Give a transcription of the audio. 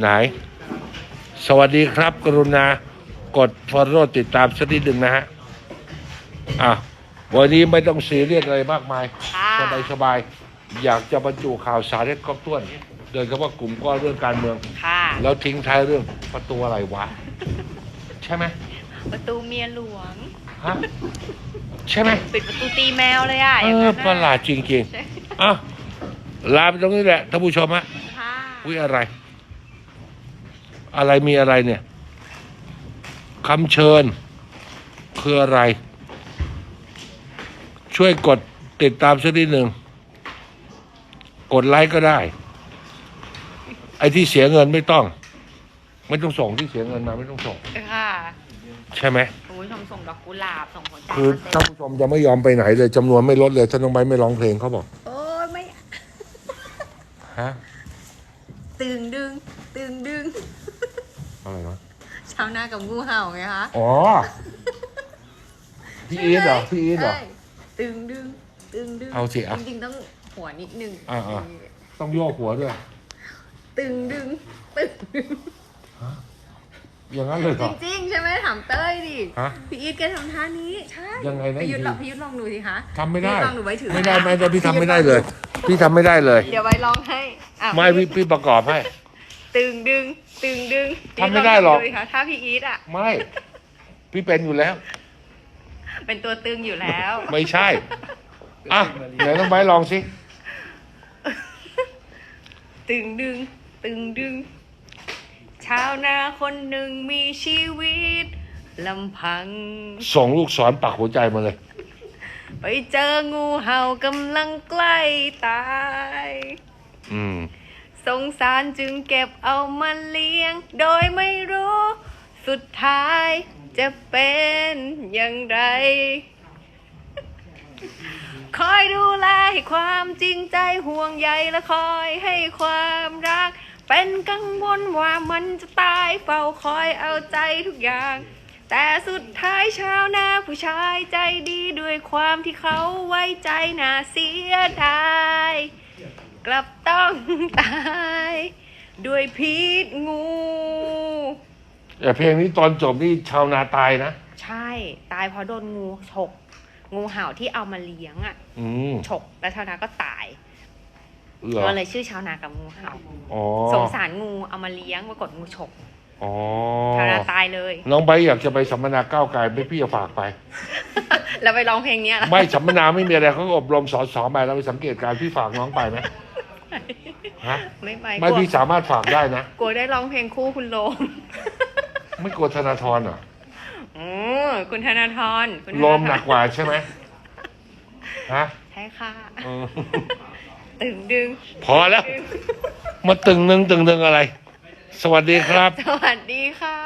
ไหน สวัสดีครับ กรุณากด follow ติดตามสักนิดหนึ่งนะฮะอะวันนี้ไม่ต้องซีเรียสอะไรมากมายค่ะสบายสบายๆอยากจะบรรจุข่าวสารให้ครบถ้วน โดยเฉพาะกลุ่มก้อนเรื่องการเมือง ค่ะ แล้วทิ้งท้ายเรื่องประตูอะไรวะ ใช่ไหมประตูเมียหลวงฮะใช่ไหมปิดประตูตีแมวเลยอะเออย่างอนั้นประหลาดจริงๆอะลาไปตรงนี้แหละท่านผู้ชมฮะค่ะวิอะไร อะไรมีอะไรเนี่ยคำเชิญคืออะไร ช่วยกดติดตามสักนิดหนึ่ง กดไลค์ก็ได้ ไอ้ที่เสียเงินไม่ต้อง ไม่ต้องส่งที่เสียเงินมาไม่ต้องส่ง ค่ะใช่ไหม คุณผู้ชมส่งดอกกุหลาบส่งหัวใจคือมาท่านเต็มผู้ชมยังไม่ยอมไปไหนเลยจำนวนไม่ลดเลยท่านน้องไบร์ทไม่ร้องเพลงเขาบอกโอ้ยไม่ ฮะ ตึงดึง ตึงดึง อะไรวะชาวนากับงูเห่าไงคะอ๋อ พี่อีทเหรอ พี่อีทเหรอ ใช่ตึงดึงตึงดึงเอาสิอะจริงๆต้องหัวนิดนึงอ่า ต้องโยกหัวด้วย ตึงดึงตึงดึงอย่างนั้นเลยเหจรอริงๆใช่ไหมถามเต้ยดิฮะพี่อีทแกทำท่านี้ใช่ยังไงนะพี่ยุทธลองอีกทีพี่ยุทธลองดูสิคะทำไม่ได้ พี่ยุทธลองดูไว้ถือไม่ได้ ไม่ได้พี่ทำไม่ได้เลย พี่ทำไม่ได้เลย เดี๋ยวไว้ลองให้อะไม่พี่พี่ประกอบให้ ตึงดึง ตึงดึงทำไม่ได้หรอก พี่ลงทำสิคะถ้าพี่อีทอะ ไม่ พี่เป็นอยู่แล้ว เป็นตัวตึงอยู่แล้ว ไม่ใช่ อะไหนต้องไบร์ทลองสิ ตึงดึง ตึงดึง ชาวนาคนหนึ่งมีชีวิตลำพัง ส่งลูกศรปักหัวใจมาเลย ไปเจองูเห่ากำลังใกล้ตาย อืม สงสารจึงเก็บเอามาเลี้ยง โดยไม่รู้ สุดท้ายจะเป็นอย่างไร คอยดูแลให้ความจริงใจห่วงใยและคอยให้ความรัก เป็นกังวลว่ามันจะตายเฝ้าคอยเอาใจทุกอย่าง แต่สุดท้ายชาวนาผู้ชายใจดีด้วยความที่เขาไว้ใจน่าเสียดาย กลับต้องตาย ด้วยพิษงู แต่เพลงนี้ตอนจบนี่ชาวนาตายนะ ใช่ ตายเพราะโดนงูฉก งูเห่าที่เอามาเลี้ยงอะอืมฉกแล้วชาวนาก็ตายเหรอก็เลยชื่อชาวนากับงูเห่า อ๋อสงสารงูเอามาเลี้ยงปรากฏงูฉกอ๋อชาวนาตายเลย น้องไบร์ทอยากจะไปสัมมนาก้าวไกลไม่พี่จะฝากไป แล้วไปร้องเพลงเนี้ยเหรอ ไม่สัมมนาไม่มีอะไรเขาก็อบรมสอนสอนไปเราไปสังเกตการณ์พี่ฝากน้องไปไหม ฮะไม่ไปไม่กลัวพี่สามารถฝากได้นะกลัวได้ร้องเพลงคู่คุณโลม ไม่กลัวธนาธรเหรออือคุณธนาธรคุณธนาธรโลมหนักกว่าใช่ไหมฮะใช่ค่ะเออตึงดึง พอแล้ว มาตึงหนึ่งตึงหนึ่งอะไร สวัสดีครับ สวัสดีค่ะ